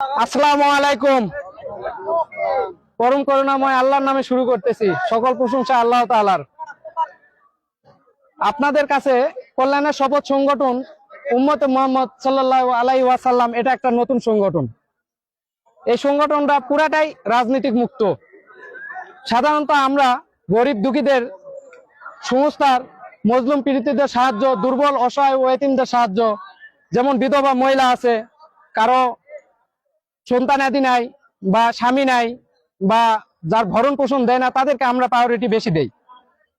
আসসালামু আলাইকুম। পরম করুণাময় আল্লাহর নামে শুরু করতেছি। সকল প্রশংসা আল্লাহ তাআলার। আপনাদের কাছে কল্যাণের শপথ সংগঠন উম্মতে মোহাম্মদ সাল্লাল্লাহু আলাইহি ওয়াসাল্লাম, এটা একটা নতুন সংগঠন। এই সংগঠনটা পুরাটাই রাজনৈতিক মুক্ত। সাধারণত আমরা গরিব দুঃখীদের, সংস্থার, মজলুম পীড়িতদের সাহায্য, দুর্বল, অসহায় ও এতিমদের সাহায্য, যেমন বিধবা মহিলা আছে, কারও সন্তানাদি নাই বা স্বামী নাই বা যার ভরণ পোষণ দেয় না, তাদেরকে আমরা প্রায়োরিটি বেশি দেই।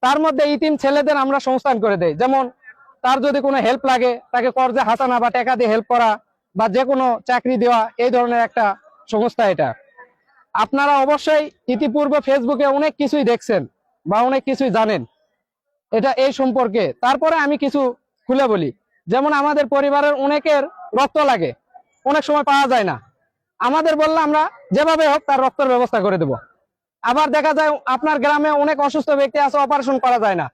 তার মধ্যে ইতিম ছেলেদের আমরা সংস্থান করে দেই। যেমন তার যদি কোনো হেল্প লাগে, তাকে কর্জে হাসানা বা টাকা দিয়ে হেল্প করা বা যে কোনো চাকরি দেওয়া, এই ধরনের একটা সংস্থা এটা। আপনারা অবশ্যই ইতিপূর্বে ফেসবুকে অনেক কিছুই দেখছেন বা অনেক কিছুই জানেন। এটা এই সম্পর্কে। তারপরে আমি কিছু খুলে বলি। যেমন আমাদের পরিবারের অনেকের রক্ত লাগে। অনেক সময় পাওয়া যায় না। আমাদের বললে আমরা যেভাবে হোক তার রক্তের ব্যবস্থা করে দেব। আবার দেখা যায় আপনার গ্রামে অনেক অসুস্থ ব্যক্তি আছে অপারেশন করা যায় না।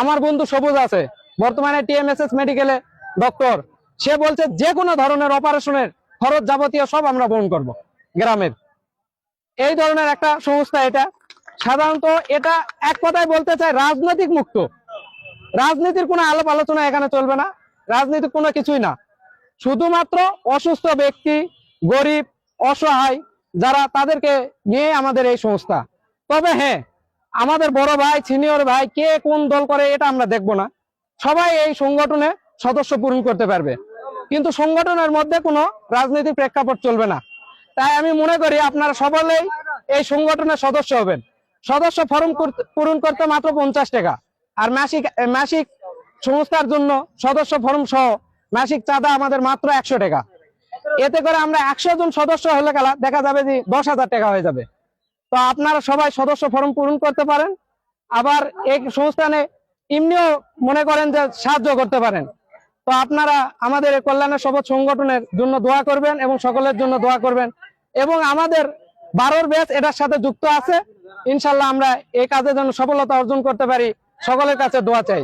আমার বন্ধু সবুজ আছে, বর্তমানে টিএমএসএস মেডিকেলে ডক্টর সে বলছে যে কোনো ধরনের অপারেশনের খরচ যাবতীয় সব আমরা বহন করব গ্রামের। এই ধরনের একটা সংস্থা এটা। সাধারণত এটা এক কথায় বলতে চাই, রাজনৈতিক মুক্ত। রাজনীতির কোনো আলাপ আলোচনা এখানে চলবে না। রাজনীতির কোনো কিছুই না। শুধুমাত্র অসুস্থ ব্যক্তি, গরিব অসহায় যারা তাদেরকে নিয়ে আমাদের এই সংস্থা। তবে হ্যাঁ আমাদের বড় ভাই, সিনিয়র ভাই, কে কোন দল করে এটা আমরা দেখব না। সবাই এই সংগঠনে সদস্য পূরণ করতে পারবে। কিন্তু সংগঠনের মধ্যে কোনো রাজনৈতিক প্রেক্ষাপট চলবে না। তাই আমি মনে করি আপনারা সকলেই এই সংগঠনের সদস্য হবেন। সদস্য ফর্ম পূরণ করতে মাত্র পঞ্চাশ টাকা। আর মাসিক মাসিক সংস্থার জন্য সদস্য ফর্ম সহ মাসিক চাঁদা আমাদের মাত্র একশো টাকা। এতে করে আমরা একশো জন সদস্য হলে গেলা দেখা যাবে যে দশ হাজার টাকা হয়ে যাবে। তো আপনারা সবাই সদস্য ফর্ম পূরণ করতে পারেন। আবার এই সংস্থানে এমনিও মনে করেন যে সাহায্য করতে পারেন। তো আপনারা আমাদের কল্যাণের শপথ সংগঠনের জন্য দোয়া করবেন এবং সকলের জন্য দোয়া করবেন। এবং আমাদের বারোর ব্যাচ এটার সাথে যুক্ত আছে। ইনশাল্লাহ আমরা এই কাজে যেন সফলতা অর্জন করতে পারি। সকলের কাছে দোয়া চাই।